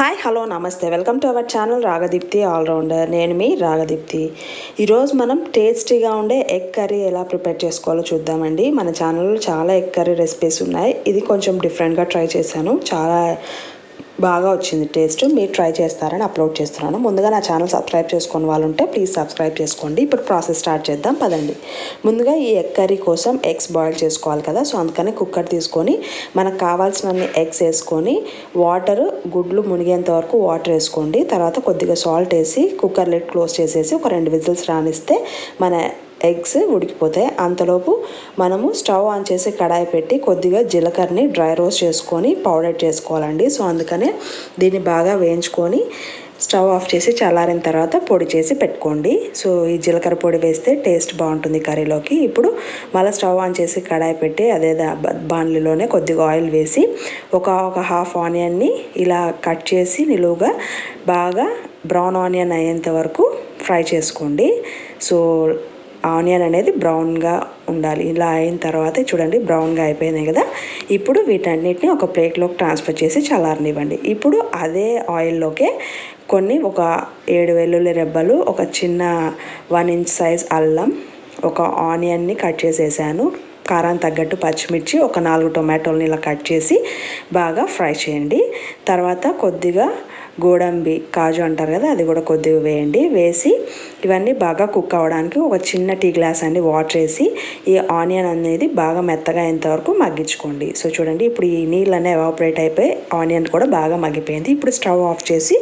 Hi hello నమస్తే welcome to our channel Ragadeepthi allrounder నేను మీ రాగదీప్తి ఈరోజు మనం టేస్టీగా ఉండే ఎగ్ కర్రీ ఎలా ప్రిపేర్ చేసుకోవాలో చూద్దామండి. మన ఛానల్లో చాలా ఎగ్ కర్రీ రెసిపీస్ ఉన్నాయి. ఇది కొంచెం డిఫరెంట్గా ట్రై చేశాను. చాలా బాగా వచ్చింది టేస్ట్. మీరు ట్రై చేస్తారని అప్లోడ్ చేస్తున్నాను. ముందుగా నా ఛానల్ సబ్స్క్రైబ్ చేసుకుని వాళ్ళు ఉంటే ప్లీజ్ సబ్స్క్రైబ్ చేసుకోండి. ఇప్పుడు ప్రాసెస్ స్టార్ట్ చేద్దాం. పదండి. ముందుగా ఈ ఎగ్ కర్రీ కోసం ఎగ్స్ బాయిల్ చేసుకోవాలి కదా. సో అందుకని కుక్కర్ తీసుకొని మనకు కావాల్సినన్ని ఎగ్స్ వేసుకొని వాటర్ గుడ్లు మునిగేంత వరకు వాటర్ వేసుకోండి. తర్వాత కొద్దిగా సాల్ట్ వేసి కుక్కర్ లిడ్ క్లోజ్ చేసేసి ఒక రెండు విజిల్స్ రానిస్తే మన ఎగ్స్ ఉడికిపోతాయి. అంతలోపు మనము స్టవ్ ఆన్ చేసి కడాయి పెట్టి కొద్దిగా జీలకర్రని డ్రై రోస్ట్ చేసుకొని పౌడర్ చేసుకోవాలండి. సో అందుకనే దీన్ని బాగా వేయించుకొని స్టవ్ ఆఫ్ చేసి చల్లారిన తర్వాత పొడి చేసి పెట్టుకోండి. సో ఈ జీలకర్ర పొడి వేస్తే టేస్ట్ బాగుంటుంది కర్రీలోకి. ఇప్పుడు మళ్ళీ స్టవ్ ఆన్ చేసి కడాయి పెట్టి అదే బాణలిలోనే కొద్దిగా ఆయిల్ వేసి ఒక ఒక హాఫ్ ఆనియన్ని ఇలా కట్ చేసి నిలువుగా బాగా బ్రౌన్ ఆనియన్ అయ్యేంత వరకు ఫ్రై చేసుకోండి. సో ఆనియన్ అనేది బ్రౌన్గా ఉండాలి. ఇలా అయిన తర్వాత చూడండి బ్రౌన్గా అయిపోయినాయి కదా. ఇప్పుడు వీటన్నిటిని ఒక ప్లేట్లోకి ట్రాన్స్ఫర్ చేసి చల్లారనివ్వండి. ఇప్పుడు అదే ఆయిల్లోకే కొన్ని ఒక ఏడు వెల్లుల్లి రెబ్బలు ఒక చిన్న వన్ ఇంచ్ సైజ్ అల్లం ఒక ఆనియన్ని కట్ చేసేసాను. కారం తగ్గట్టు పచ్చిమిర్చి ఒక నాలుగు టొమాటోలని ఇలా కట్ చేసి బాగా ఫ్రై చేయండి. తర్వాత కొద్దిగా గోడంబి కాజు అంటారు కదా అది కూడా కొద్దిగా వేయండి. వేసి ఇవన్నీ బాగా కుక్ అవ్వడానికి ఒక చిన్న టీ గ్లాస్ అండి వాటర్ వేసి ఈ ఆనియన్ అనేది బాగా మెత్తగా అయ్యేంత వరకు మగ్గించుకోండి. సో చూడండి ఇప్పుడు ఈ నీళ్ళు ఎవాపరేట్ అయిపోయి ఆనియన్ కూడా బాగా మగ్గిపోయింది. ఇప్పుడు స్టవ్ ఆఫ్ చేసి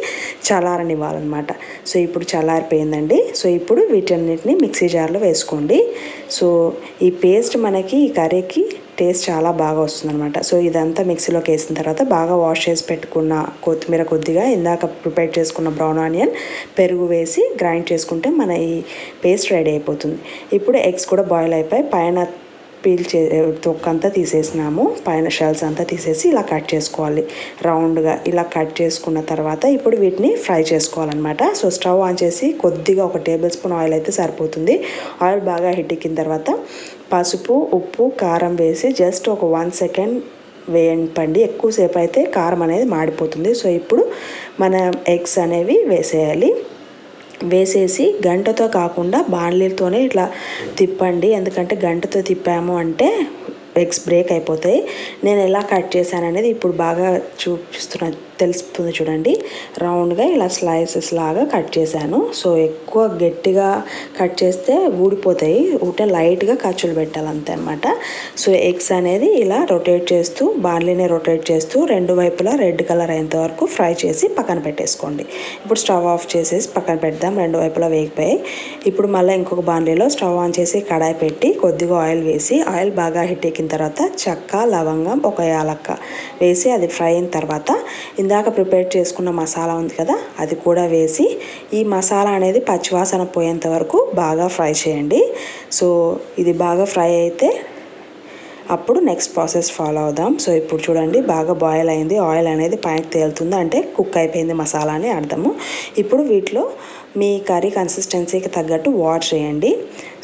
చల్లారనివ్వాలన్నమాట. సో ఇప్పుడు చల్లారిపోయిందండి. సో ఇప్పుడు వీటన్నిటిని మిక్సీ జార్లో వేసుకోండి. సో ఈ పేస్ట్ మనకి ఈ కర్రీకి టేస్ట్ చాలా బాగా వస్తుందన్నమాట. సో ఇదంతా మిక్సీలోకి వేసిన తర్వాత బాగా వాష్ చేసి పెట్టుకున్న కొత్తిమీర కొద్దిగా ఇందాక ప్రిపేర్ చేసుకున్న బ్రౌన్ ఆనియన్ పెరుగు వేసి గ్రైండ్ చేసుకుంటే మన ఈ పేస్ట్ రెడీ అయిపోతుంది. ఇప్పుడు ఎగ్స్ కూడా బాయిల్ అయిపోయి పైన పీల్ చే తొక్కంతా తీసేసినాము. పైన షెల్స్ అంతా తీసేసి ఇలా కట్ చేసుకోవాలి. రౌండ్గా ఇలా కట్ చేసుకున్న తర్వాత ఇప్పుడు వీటిని ఫ్రై చేసుకోవాలన్నమాట. సో స్టవ్ ఆన్ చేసి కొద్దిగా ఒక టేబుల్ స్పూన్ ఆయిల్ అయితే సరిపోతుంది. ఆయిల్ బాగా హిట్ ఎక్కిన తర్వాత పసుపు ఉప్పు కారం వేసి జస్ట్ ఒక వన్ సెకండ్ వేయండి. ఎక్కువసేపు అయితే కారం అనేది మాడిపోతుంది. సో ఇప్పుడు మన ఎగ్స్ అనేవి వేసేయాలి. వేసేసి గంటతో కాకుండా బాణలీతోనే ఇట్లా తిప్పండి. ఎందుకంటే గంటతో తిప్పాము అంటే ఎగ్స్ బ్రేక్ అయిపోతాయి. నేను ఎలా కట్ చేశాను అనేది ఇప్పుడు బాగా చూపిస్తున్నా తెలుస్తుంది చూడండి. రౌండ్గా ఇలా స్లైసెస్ లాగా కట్ చేశాను. సో ఎక్కువ గట్టిగా కట్ చేస్తే ఊడిపోతాయి. ఉంటే లైట్గా ఖర్చులు పెట్టాలి అనమాట సో ఎగ్స్ అనేది ఇలా రొటేట్ చేస్తూ బార్లీని రొటేట్ చేస్తూ రెండు వైపులా రెడ్ కలర్ అయ్యేంత వరకు ఫ్రై చేసి పక్కన పెట్టేసుకోండి. ఇప్పుడు స్టవ్ ఆఫ్ చేసేసి పక్కన పెడదాం. రెండు వైపులా వేగిపోయాయి. ఇప్పుడు మళ్ళీ ఇంకొక బాండ్లీలో స్టవ్ ఆన్ చేసి కడాయి పెట్టి కొద్దిగా ఆయిల్ వేసి ఆయిల్ బాగా హిట్ ఎక్కిన తర్వాత చెక్క లవంగం ఒక యాలక్క వేసి అది ఫ్రై అయిన తర్వాత ఇందాక ప్రిపేర్ చేసుకున్న మసాలా ఉంది కదా అది కూడా వేసి ఈ మసాలా అనేది పచ్చివాసన పోయేంత వరకు బాగా ఫ్రై చేయండి. సో ఇది బాగా ఫ్రై అయితే అప్పుడు నెక్స్ట్ ప్రాసెస్ ఫాలో అవుదాం. సో ఇప్పుడు చూడండి బాగా బాయిల్ అయింది. ఆయిల్ అనేది పైకి తేలుతుంది. అంటే కుక్ అయిపోయింది మసాలా అని అర్థము. ఇప్పుడు వీటిలో మీ కర్రీ కన్సిస్టెన్సీకి తగ్గట్టు వాటర్ వేయండి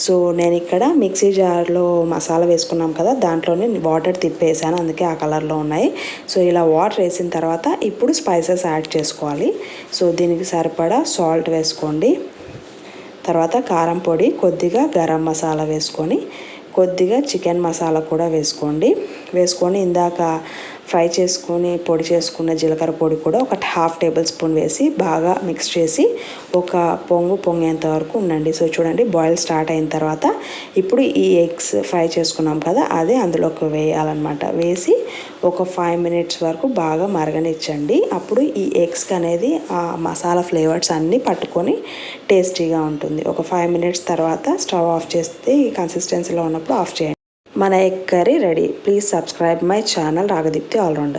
సో నేను ఇక్కడ మిక్సీ జార్లో మసాలా వేసుకున్నాం కదా దాంట్లోనే వాటర్ తిప్పేసాను. అందుకే ఆ కలర్లో ఉన్నాయి. సో ఇలా వాటర్ వేసిన తర్వాత ఇప్పుడు స్పైసెస్ యాడ్ చేసుకోవాలి. సో దీనికి సరిపడా సాల్ట్ వేసుకోండి. తర్వాత కారం పొడి కొద్దిగా గరం మసాలా వేసుకొని కొద్దిగా చికెన్ మసాలా కూడా వేసుకోండి. వేసుకొని ఇందాక ఫ్రై చేసుకొని పొడి చేసుకున్న జీలకర్ర పొడి కూడా ఒక హాఫ్ టేబుల్ స్పూన్ వేసి బాగా మిక్స్ చేసి ఒక పొంగు పొంగేంత వరకు ఉండండి. సో చూడండి బాయిల్ స్టార్ట్ అయిన తర్వాత ఇప్పుడు ఈ ఎగ్స్ ఫ్రై చేసుకున్నాం కదా అదే అందులోకి వేయాలన్నమాట. వేసి ఒక ఫైవ్ మినిట్స్ వరకు బాగా మరగనిచ్చండి. అప్పుడు ఈ ఎగ్స్కి అనేది ఆ మసాలా ఫ్లేవర్స్ అన్నీ పట్టుకొని టేస్టీగా ఉంటుంది. ఒక ఫైవ్ మినిట్స్ తర్వాత స్టవ్ ఆఫ్ చేస్తే ఈ కన్సిస్టెన్సీలో ఉన్నప్పుడు ఆఫ్ చేయండి. మన egg curry ready. Please subscribe my channel Ragadeepthi allrounder